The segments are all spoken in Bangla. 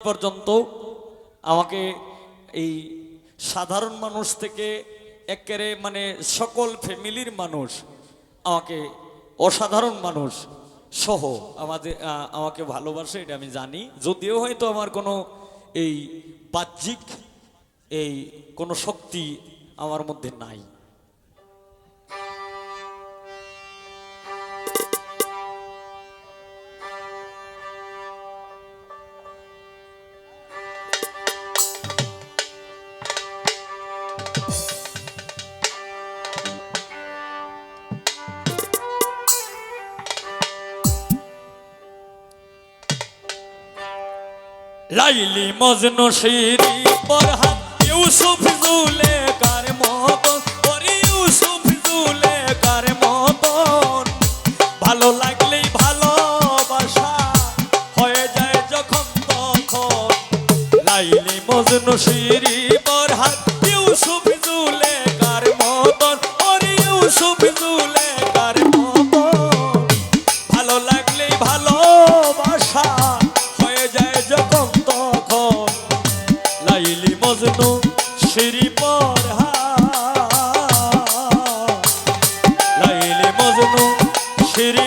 পর্যন্ত আমাকে এই সাধারণ মানুষ থেকে একেরে মানে সকল ফ্যামিলির মানুষ, আমাকে অসাধারণ মানুষ সহ আমাদের আমাকে ভালোবাসে, এটা আমি জানি। যদিও হয়তো আমার কোনো এই বাহ্যিক এই কোনো শক্তি আমার মধ্যে নাই। লাইলি মজনু শিরি পরহাত ইউসুফ জুলে কার মতন, ওরে ইউসুফ জুলে কার মতন। ভালো লাগলেই ভালোবাসা হয়ে যায় যখন তখন। লাইলি মজনু শিরি মজনু শ্রী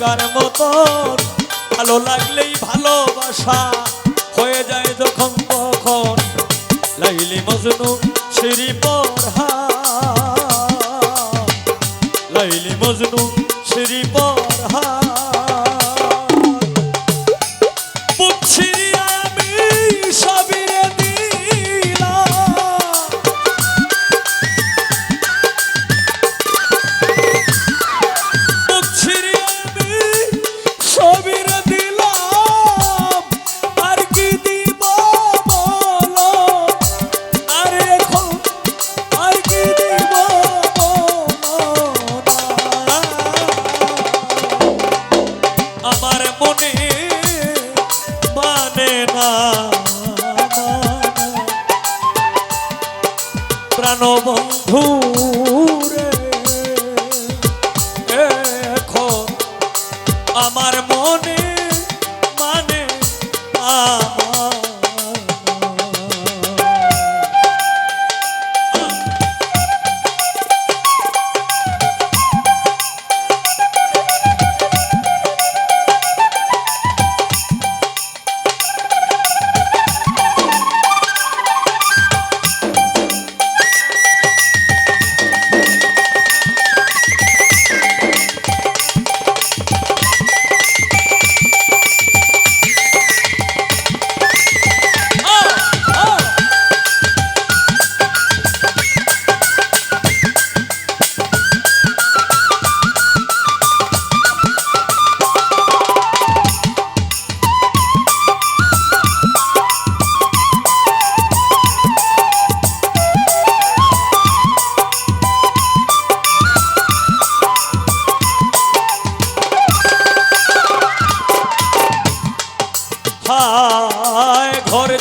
এখনকার মতন ভালো লাগলেই ভালোবাসা হয়ে যায় যখন তখন। লাইলি মজনু শ্রীপদ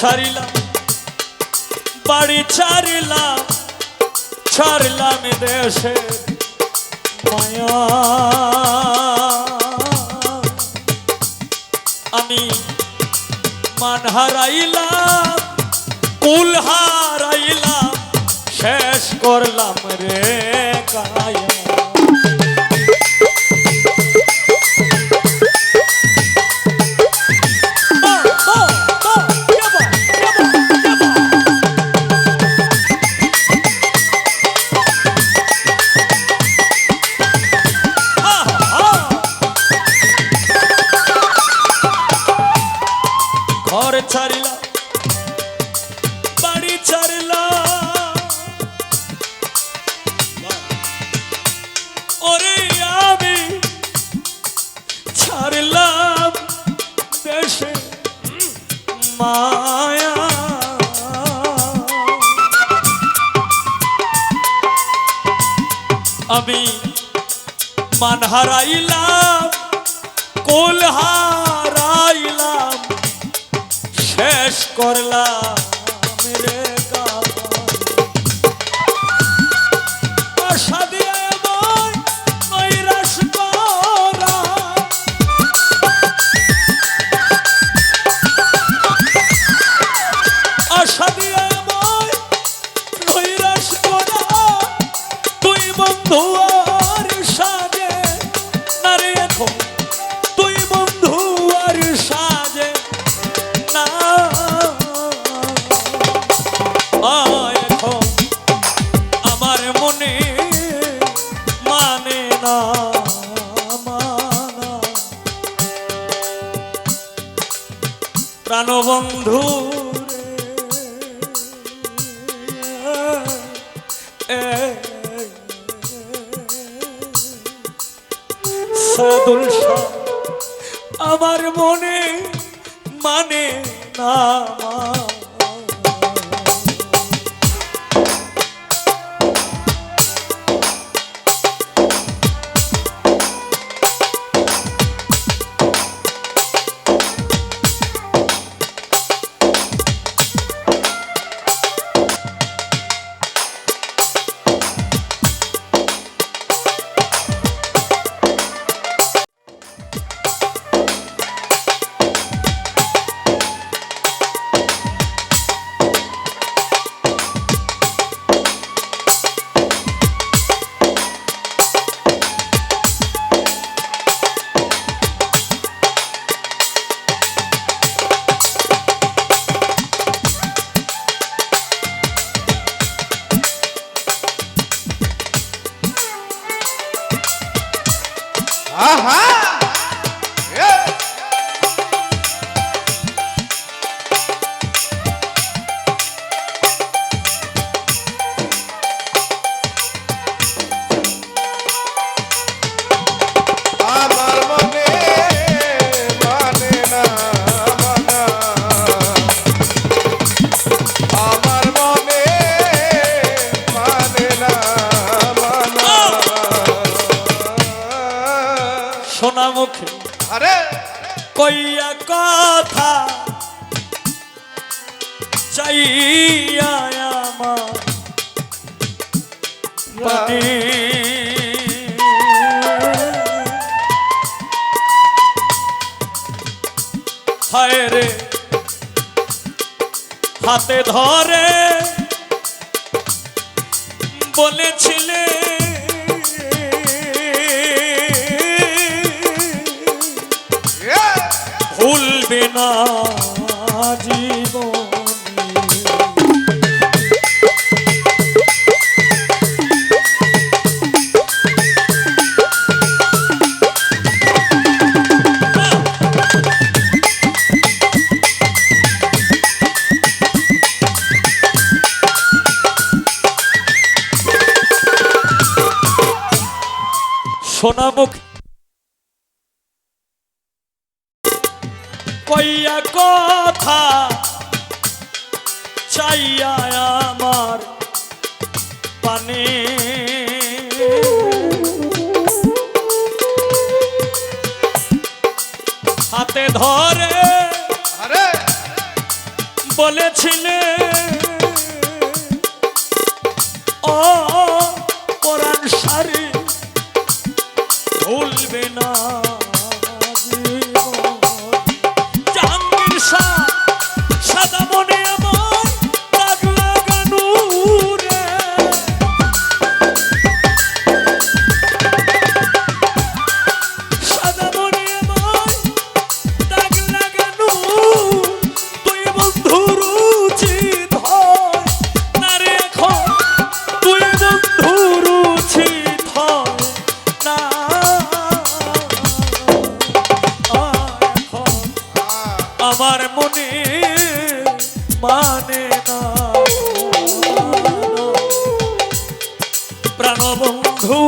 ছাড়িলাম, বাড়ি ছাড়িলাম, ছাড়লাম দেশে মায়া। আমি মান হারাইলাম, কুল হারাইলাম, শেষ করলাম রে কায়া কুল হারাইলাম শেষ করলাম। মনে মানে না প্রাণবন্ধু সাদুল আমার মনে মানে না। Aham! পাতি হায় রে। হাতে ধরে বলেছিলে। ভুলবে না জীবন। সোনামুখ। কইয়া কথা চাইয়া আমার পানে। হাতে ধরে বলেছিলেন ভুলবে না। জানো বন্ধু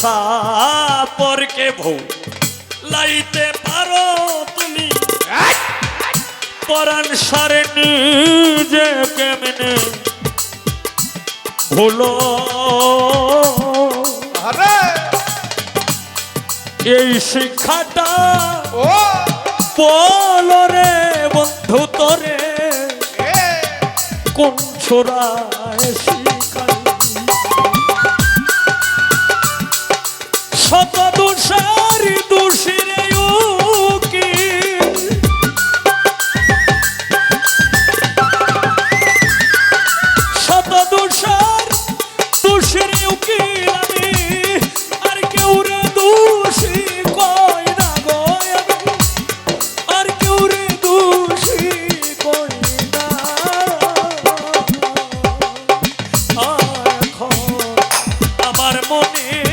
মুসাফরকে ভৌ লাইতে পারো তুমি। পরাণ সারে নিজে কেমনে ভুলো? এই শিক্ষাটা পলরে বন্ধু তোরে। কোন ছোড়া মনে